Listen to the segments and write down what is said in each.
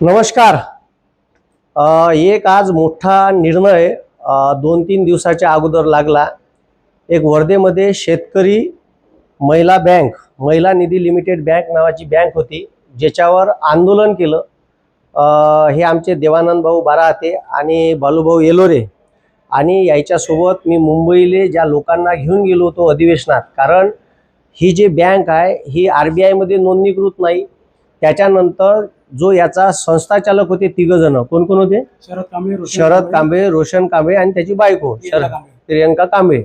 नमस्कार. एक आज मोठा निर्णय दोन तीन दिवसाच्या अगोदर लागला. एक वर्धेमध्ये शेतकरी महिला bank Mahila Nidhi limited bank नावाची बँक होती ज्याच्यावर आंदोलन केलं. हे आमचे देवानंद भाऊ बाराहाते आणि बालूभाऊ येलोरे. आणि याच्यासोबत मी मुंबईले ज्या लोकांना घेऊन गेलो होतो अधिवेशनात कारण ही जी बँक आहे ही आर बी आयमध्ये नोंदणीकृत नाही. त्याच्यानंतर जो याचा संस्थाचालक होते तिघ जण कोण कोण होते? शरद कांबळे रोशन शरद कांबळे. रोशन कांबळे आणि त्याची बायको प्रियंका शरद. प्रियंका कांबळे.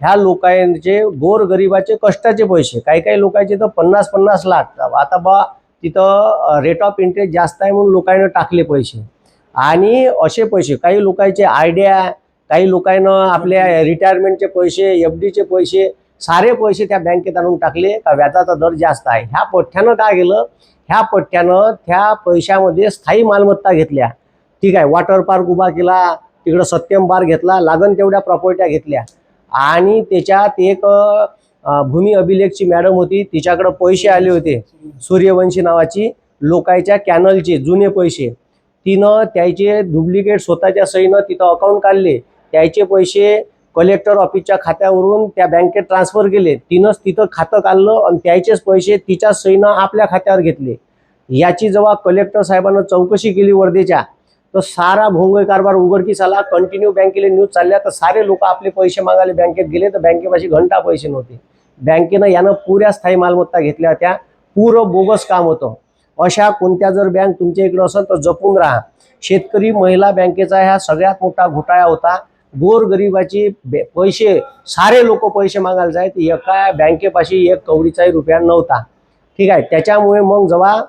ह्या लोकांचे गोर गरिबाचे कष्टाचे पैसे. काही काही लोकांचे तर पन्नास पन्नास लाख. आता बा तिथं रेट ऑफ इंटरेस्ट जास्त आहे म्हणून लोकांना टाकले पैसे. आणि असे पैसे काही लोकांचे आयडिया काही लोकांना आपल्या रिटायरमेंटचे पैसे एफ डीचे पैसे सारे पैसे त्या बँकेत आणून टाकले. का व्याजाचा दर जास्त आहे. ह्या पठ्ठ्यानं काय केलं? ह्या पठ्ठ्यानं त्या पैशामध्ये स्थायी मालमत्ता घेतल्या. ठीक आहे वॉटर पार्क उभा केला तिकडं सत्यम बार घेतला लागन तेवढ्या प्रॉपर्ट्या घेतल्या. आणि त्याच्यात एक भूमी अभिलेखची मॅडम होती तिच्याकडं पैसे आले होते सूर्यवंशी नावाची लोकायच्या कॅनलचे जुने पैसे. तिनं त्याचे डुप्लिकेट स्वतःच्या सहीनं तिथं अकाउंट काढले. त्याचे पैसे कलेक्टर ऑफिसच्या खात्यावरून त्या बँकेत ट्रान्सफर केले. तिनंच तिथं खातं काढलं आणि त्याचेच पैसे तिच्या सईनं आपल्या खात्यावर घेतले. याची जेव्हा कलेक्टर साहेबांना चौकशी केली वर्धेच्या तर सारा भोंगळ कारभार उघडकीस आला. कंटिन्यू बँकेला न्यूज चालल्या तर सारे लोक आपले पैसे मागायला बँकेत गेले तर बँकेपाशी घंटा पैसे नव्हते. बँकेनं यानं पुऱ्या स्थायी मालमत्ता घेतल्या त्या. पुरं बोगस काम होतं. अशा कोणत्या जर बँक तुमच्या इकडं असेल तर जपून राहा. शेतकरी महिला बँकेचा ह्या सगळ्यात मोठा घोटाळा होता. गोर गरिबाची पैसे सारे लोक पैसे मागायला जायत एका बँकेपाशी एक कवडीचाही रुपया नव्हता. ठीक आहे त्याच्यामुळे मग जेव्हा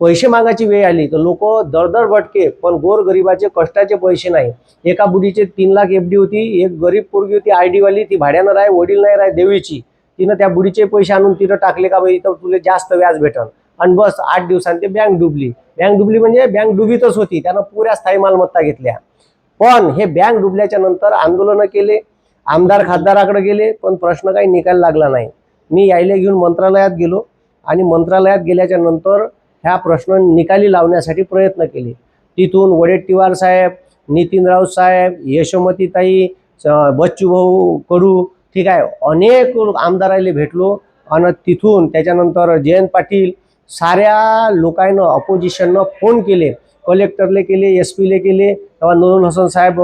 पैसे मागायची वेळ आली तर लोक दरदर भटके पण गोर गरिबाचे कष्टाचे पैसे नाही. एका बुडीचे तीन लाख एफ डी होती एक गरीब पोरगी होती आय डीवाली ती भाड्यानं राय वडील नाही राय देवीची. तिनं त्या बुडीचे पैसे आणून तिथं टाकले का बाई तर तुला जास्त व्याज भेटल आणि बस आठ दिवसांनी ते बँक डुबली. बँक डुबली म्हणजे बँक डुबीतच होती त्यानं पुऱ्या स्थायी मालमत्ता घेतल्या. पण हे बँक डुबल्याच्या नंतर आंदोलनं केले आमदार खासदाराकडे गेले पण प्रश्न काही निकाल लागला नाही. मी यायला घेऊन मंत्रालयात गेलो आणि मंत्रालयात गेल्याच्यानंतर ह्या प्रश्न निकाली लावण्यासाठी प्रयत्न केले. तिथून वडेट्टीवार साहेब नितीन राऊत साहेब यशोमतीताई स- बच्चूभाऊ कडू ठीक आहे अनेक आमदाराले भेटलो आणि तिथून त्याच्यानंतर जयंत पाटील साऱ्या लोकांना अपोजिशननं फोन केले. कलेक्टरले केले एस पीले केले तेव्हा नूरुल हसन साहेब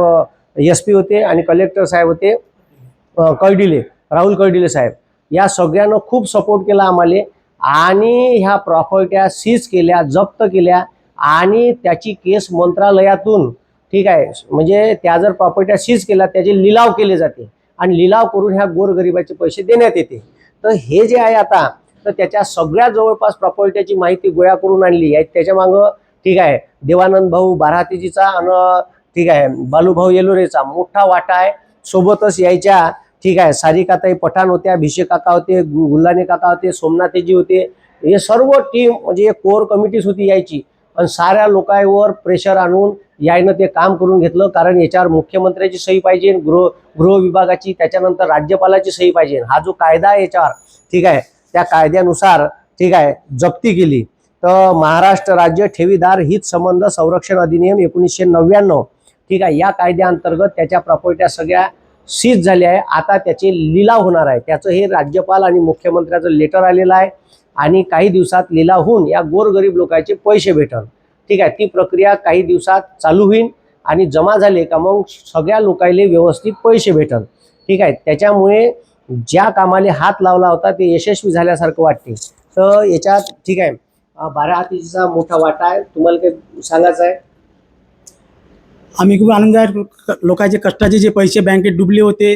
एस पी होते आणि कलेक्टर साहेब होते अ, कर्डिले राहुल कर्डिले साहेब. या सगळ्यांना खूप सपोर्ट केला आम्हाला आणि ह्या प्रॉपर्ट्या सीज केल्या जप्त केल्या आणि त्याची केस मंत्रालयातून ठीक आहे म्हणजे त्या जर प्रॉपर्ट्या सीज केल्या त्याचे लिलाव केले जाते आणि लिलाव करून ह्या गोरगरिबाचे पैसे देण्यात येते. तर हे जे आहे आता तर त्याच्या सगळ्या जवळपास प्रॉपर्ट्याची माहिती गोळा करून आणली आहे. त्याच्या मागं ठीक आहे. देवानंद भाऊ बारातीजीचा आणि ठीक आहे. बालूभाऊ येलोरेचा मोठा वाटा आहे. सोबतच यायच्या ठीक आहे सारिकाताई पठाण होत्या अभिषेक काका होते गु- गुल्हाने काका होते सोमनाथजी होते. हे सर्व टीम म्हणजे कोर कमिटीच होती यायची. पण साऱ्या लोकांवर प्रेशर आणून यायनं ते काम करून घेतलं. कारण याच्यावर मुख्यमंत्र्याची सही पाहिजे गृह गृह विभागाची त्याच्यानंतर राज्यपालाची सही पाहिजे. हा जो कायदा आहे याच्यावर ठीक आहे त्या कायद्यानुसार ठीक आहे जप्ती केली. तर महाराष्ट्र राज्य ठेवीदार हित संबंध संरक्षण अधिनियम एकोणीसशे नव्याण्णव. ठीक आहे या कायद्याअंतर्गत त्याच्या प्रॉपर्ट्या सगळ्या सीज झाल्या आहे आता त्याचे लिलाव होणार आहे. त्याचं हे राज्यपाल आणि मुख्यमंत्र्याचं लेटर आलेलं आहे आणि काही दिवसात लिलाव होऊन या गोरगरीब लोकांचे पैसे भेटल ठीक आहे ती प्रक्रिया काही दिवसात चालू होईल आणि जमा झाले का मग सगळ्या लोकांना व्यवस्थित पैसे भेटल ठीक आहे त्याच्यामुळे ज्या कामाला हात लावला होता ते यशस्वी झाल्यासारखं वाटते. तर याच्यात ठीक आहे अं, बारा हातीचा मोठा वाटा आहे. तुम्हाला काही सांगायचं आहे? आम्ही खूप आनंद आहे. लोकांचे कष्टाचे जे पैसे बँकेत डुबले होते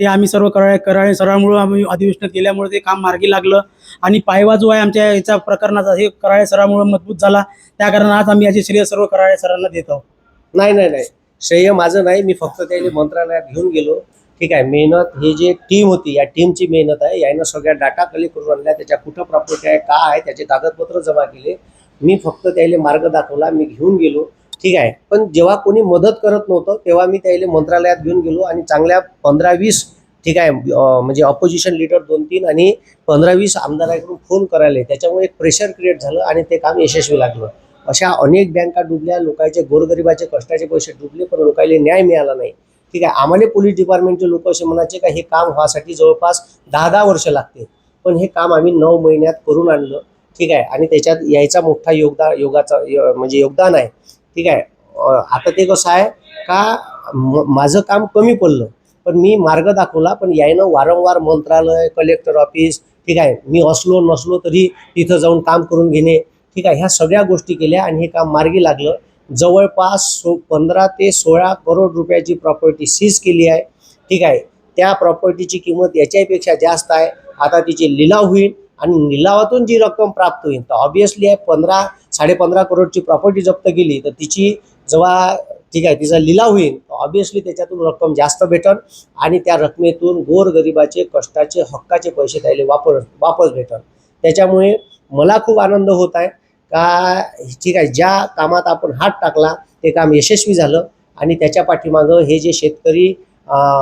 ते आम्ही सर्व कराळे कराळे सरामुळं आम्ही अधिवेशनात केल्यामुळे ते काम मार्गी लागलं. आणि पायवा जो आहे आमच्या याच्या प्रकरणाचा हे कराळे सरामुळं मजबूत झाला. त्या कारणात आम्ही याचे श्रेय सर्व कराळे सरांना देत आहोत. नाही नाही नाही. श्रेय माझं नाही. मी फक्त त्याला मंत्रालयात घेऊन गेलो. ठीक आहे मेहनत ही जी टीम होती या टीमची मेहनत आहे. यानं सगळ्या डाटा कलेक्ट करून आणल्या. त्याच्या कुठं प्रॉपर्टी आहे का आहे त्याचे कागदपत्र जमा केले. मी फक्त त्याला मार्ग दाखवला मी घेऊन गेलो. ठीक आहे पण जेव्हा कोणी मदत करत नव्हतं तेव्हा मी त्याला मंत्रालयात घेऊन गेलो आणि चांगल्या पंधरा वीस ठीक आहे म्हणजे ऑपोजिशन लीडर दोन तीन आणि पंधरा वीस आमदाराकडून फोन करायला. त्याच्यामुळे एक प्रेशर क्रिएट झालं आणि ते काम यशस्वी लागलं. अशा अनेक बँका डुबल्या लोकांचे गोरगरिबाचे कष्टाचे पैसे डुबले पण लोकांना न्याय मिळाला नाही. ठीक आहे. आम्हाला पोलीस डिपार्टमेंटचे लोक असे म्हणायचे का हे काम व्हासाठी जवळपास दहा दहा वर्ष लागते पण हे काम आम्ही नऊ महिन्यात करून आणलं. ठीक आहे. आणि त्याच्यात यायचा मोठा योगदान योगाचा य- म्हणजे योगदान आहे. ठीक आहे. आता ते कसं आहे का म- माझं काम कमी पडलं. पण मी मार्ग दाखवला पण यायनं वारंवार मंत्रालय कलेक्टर ऑफिस ठीक आहे. मी असलो नसलो तरी तिथं जाऊन काम करून घेणे. ठीक आहे. ह्या सगळ्या गोष्टी केल्या आणि हे काम मार्गी लागलं. जवळपास सो पंधरा ते सोळा करोड रुपयाची प्रॉपर्टी सीज केली आहे. ठीक आहे. त्या प्रॉपर्टीची किंमत याच्यापेक्षा जास्त आहे. आता तिचे लिलाव होईल आणि लिलावातून जी रक्कम प्राप्त होईल तर ऑब्विसली आहे पंधरा साडेपंधरा करोडची प्रॉपर्टी जप्त केली तर तिची जेव्हा ठीक आहे तिचा लिलाव होईल तर ऑब्विसली त्याच्यातून रक्कम जास्त भेटल आणि त्या रकमेतून गोरगरिबाचे कष्टाचे हक्काचे पैसे त्याला वापर वापस भेटल त्याच्यामुळे मला खूप आनंद होत आहे. का ठीक आहे ज्या कामात आपण हात टाकला ते काम यशस्वी झालं. आणि त्याच्या पाठीमागं हे जे शेतकरी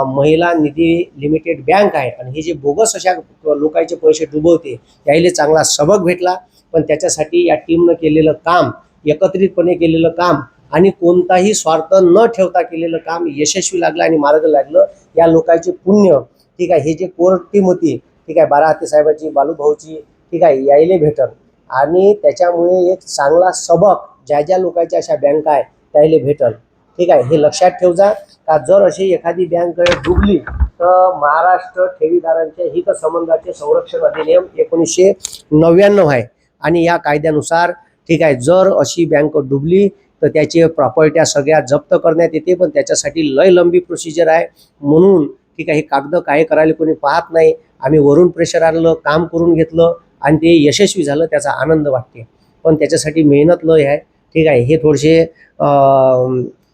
महिला निधी लिमिटेड बँक आहे आणि हे जे बोगस अशा लोकांचे पैसे डुबवते त्याला चांगला सबक भेटला. पण त्याच्यासाठी या टीमनं केलेलं काम एकत्रितपणे केलेलं काम आणि कोणताही स्वार्थ न ठेवता केलेलं काम यशस्वी लागलं आणि मार्ग लागलं या लोकांचे पुण्य ठीक आहे हे जे कोर टीम होती ठीक आहे बारा हाती साहेबाची बालूभाऊची ठीक आहे यायले भेटल. आणि त्याच्यामुळे एक चांगला सबक ज्या ज्या लोकांच्या अशा बँका आहे त्याला भेटल. ठीक आहे? हे लक्षात ठेव जा का जर अशी एखादी बँक डुबली तर महाराष्ट्र ठेवीदारांच्या हित संबंधाचे संरक्षण अधिनियम एकोणीसशे नव्याण्णव आहे. आणि या कायद्यानुसार ठीक आहे जर अशी बँक डुबली तर त्याची प्रॉपर्ट्या सगळ्या जप्त करण्यात येते पण त्याच्यासाठी लय लंबी प्रोसिजर आहे. म्हणून ठीक आहे हे कागद काय करायला कोणी पाहत नाही. आम्ही वरून प्रेशर आणलं काम करून घेतलं आणि ते यशस्वी झालं त्याचा आनंद वाटते. पण त्याच्यासाठी मेहनत लय आहे. ठीक आहे हे थोडेसे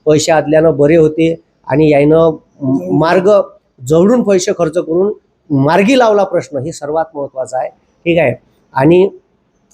पैसे आदल्यानं बरे होते आणि यायनं मार्ग जवळून पैसे खर्च करून मार्गी लावला प्रश्न. हे सर्वात महत्त्वाचं आहे. ठीक आहे. आणि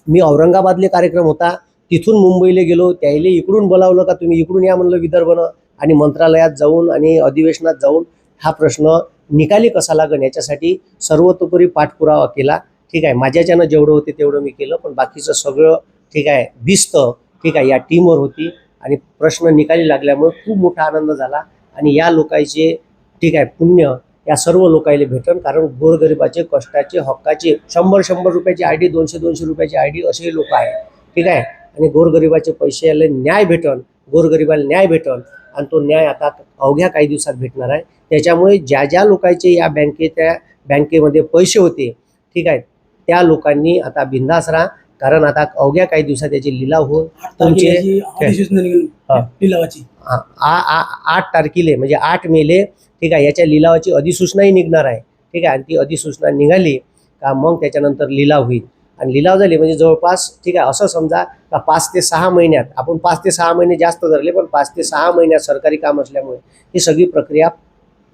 मी औरंगाबादले कार्यक्रम होता. तिथून मुंबईला गेलो. त्याला इकडून बोलावलं का तुम्ही इकडून या म्हणलं विदर्भनं. आणि मंत्रालयात जाऊन आणि अधिवेशनात जाऊन हा प्रश्न निकाली कसा लागन याच्यासाठी सर्वतोपरी पाठपुरावा केला. ठीक आहे माझ्याच्यानं जेवढं होते तेवढं मी केलं पण बाकीचं सगळं ठीक आहे भिस्त ठीक आहे या टीमवर होती. आणि प्रश्न निकाली लागल्यामुळे खूप मोठा आनंद झाला. आणि या लोकांचे ठीक आहे पुण्य या सर्व लोकांना भेटन कारण गोरगरिबाचे कष्टाचे हक्काचे शंभर शंभर रुपयाची आय डी दोनशे दोनशे रुपयाची आय डी असे लोक आहे ठीक आहे? आणि गोरगरिबाचे पैसे याला न्याय भेटन गोरगरिबाला न्याय भेटन. आणि तो न्याय आता अवघ्या काही दिवसात भेटणार आहे. त्याच्यामुळे ज्या ज्या लोकांचे या बँकेच्या त्या बँकेमध्ये पैसे होते ठीक आहे त्या लोकांनी आता बिंदास राहा. कारण आता अवघ्या काही दिवसात त्याचे लिलाव होऊन आठ तुमचे-. लिलावाची. आठ तारखेले म्हणजे आठ मेले ठीक आहे याच्या लिलावाची अधिसूचनाही निघणार आहे. ठीक आहे आणि ती अधिसूचना निघाली का मग त्याच्यानंतर लिलाव होईल. आणि लिलाव झाले म्हणजे जवळपास ठीक आहे असं समजा का पाच ते सहा महिन्यात आपण पाच ते सहा महिने जास्त धरले पण पाच ते सहा महिन्यात सरकारी काम असल्यामुळे ही सगळी प्रक्रिया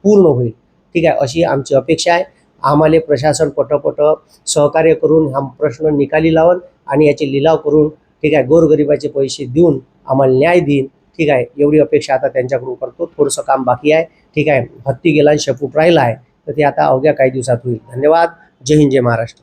पूर्ण होईल. ठीक आहे अशी आमची अपेक्षा आहे. आम्हाला प्रशासन पटपट सहकार्य करून हा प्रश्न निकाली लावून आणि याचे लिलाव करून ठीक आहे गोरगरिबाचे पैसे देऊन आम्हाला न्याय देईन. ठीक आहे एवढी अपेक्षा आता त्यांच्याकडून करतो. थोडंसं काम बाकी आहे. ठीक आहे हत्ती गेला आणि शेपूट राहिला आहे. तर ते आता अवघ्या काही दिवसात होईल. धन्यवाद. जय हिंद जय महाराष्ट्र.